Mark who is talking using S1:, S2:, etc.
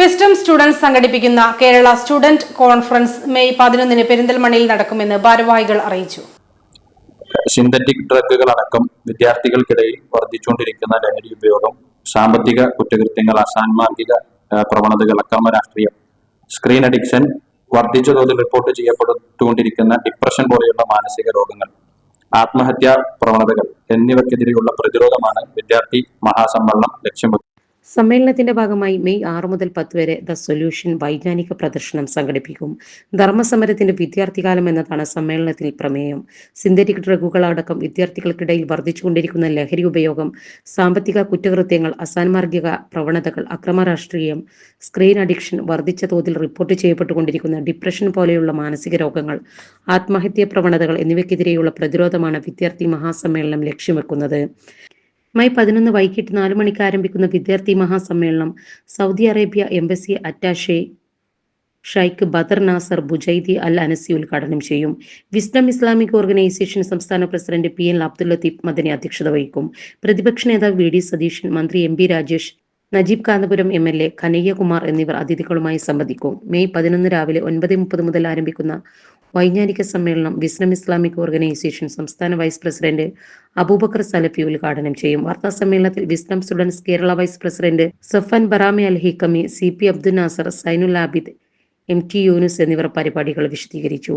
S1: Wisdom students സംഘടിപ്പിക്കുന്ന Kerala student conference May പതിനൊന്നിന് പെരിന്തൽമണ്ണയിൽ നടക്കുമെന്ന് ഭാരവാഹികൾ അറിയിച്ചു.
S2: സിന്തറ്റിക് ഡ്രഗുകൾ അടക്കം വിദ്യാർത്ഥികൾക്കിടയിൽ വർദ്ധിച്ചുകൊണ്ടിരിക്കുന്ന ലഹരി ഉപയോഗം സാമ്പത്തിക കുറ്റകൃത്യങ്ങൾ അസാൻമാർഗിക പ്രവണതകൾ അക്രമ രാഷ്ട്രീയം സ്ക്രീൻ അഡിക്ഷൻ വർദ്ധിച്ച തോതിൽ റിപ്പോർട്ട് ചെയ്യപ്പെട്ടുകൊണ്ടിരിക്കുന്ന ഡിപ്രഷൻ പോലെയുള്ള മാനസിക രോഗങ്ങൾ ആത്മഹത്യാ പ്രവണതകൾ എന്നിവയ്ക്കെതിരെയുള്ള പ്രതിരോധമാണ് വിദ്യാർത്ഥി മഹാസമ്മേളനം ലക്ഷ്യം
S3: സമ്മേളനത്തിന്റെ ഭാഗമായി മെയ് ആറ് മുതൽ പത്ത് വരെ ദ സൊല്യൂഷൻ വൈജ്ഞാനിക പ്രദർശനം സംഘടിപ്പിക്കും. ധർമ്മസമരത്തിന്റെ വിദ്യാർത്ഥികാലം എന്നതാണ് സമ്മേളനത്തിൽ പ്രമേയം. സിന്തറ്റിക് ഡ്രഗുകളടക്കം വിദ്യാർത്ഥികൾക്കിടയിൽ വർദ്ധിച്ചുകൊണ്ടിരിക്കുന്ന ലഹരി ഉപയോഗം സാമ്പത്തിക കുറ്റകൃത്യങ്ങൾ അസാൻമാർഗിക പ്രവണതകൾ അക്രമ രാഷ്ട്രീയം സ്ക്രീൻ അഡിക്ഷൻ വർദ്ധിച്ച തോതിൽ റിപ്പോർട്ട് ചെയ്യപ്പെട്ടുകൊണ്ടിരിക്കുന്ന ഡിപ്രഷൻ പോലെയുള്ള മാനസിക രോഗങ്ങൾ ആത്മഹത്യാ പ്രവണതകൾ എന്നിവയ്ക്കെതിരെയുള്ള പ്രതിരോധമാണ് വിദ്യാർത്ഥി മഹാസമ്മേളനം ലക്ഷ്യം വെക്കുന്നത്. മെയ് പതിനൊന്ന് വൈകിട്ട് നാല് മണിക്ക് ആരംഭിക്കുന്ന വിദ്യാർത്ഥി മഹാസമ്മേളനം Saudi Arabia embassy attache Sheikh Badar Nasser Bujaidi Al Anazi ഉദ്ഘാടനം ചെയ്യും. വിസ്ഡം ഇസ്ലാമിക് ഓർഗനൈസേഷൻ സംസ്ഥാന president P N Abdul Latheef Madani അധ്യക്ഷത വഹിക്കും. പ്രതിപക്ഷ നേതാവ് വി ഡി സതീശൻ മന്ത്രി M P Rajesh Najeeb Kanthapuram M L A Kanhaiya Kumar എന്നിവർ അതിഥികളുമായി സംബന്ധിക്കും മെയ് പതിനൊന്ന് രാവിലെ ഒൻപത് മുപ്പത് മുതൽ ആരംഭിക്കുന്ന വൈജ്ഞാനിക സമ്മേളനം വിസ്ഡം ഇസ്ലാമിക് ഓർഗനൈസേഷൻ സംസ്ഥാന വൈസ് പ്രസിഡന്റ് അബൂബക്കർ സലഫി ഉദ്ഘാടനം ചെയ്യും. വാർത്താ സമ്മേളനത്തിൽ wisdom students Kerala vice president Safan Barami Al Hikami C P Abdul Nasar Zainul Abid M T Yunus എന്നിവർ പരിപാടികൾ വിശദീകരിച്ചു.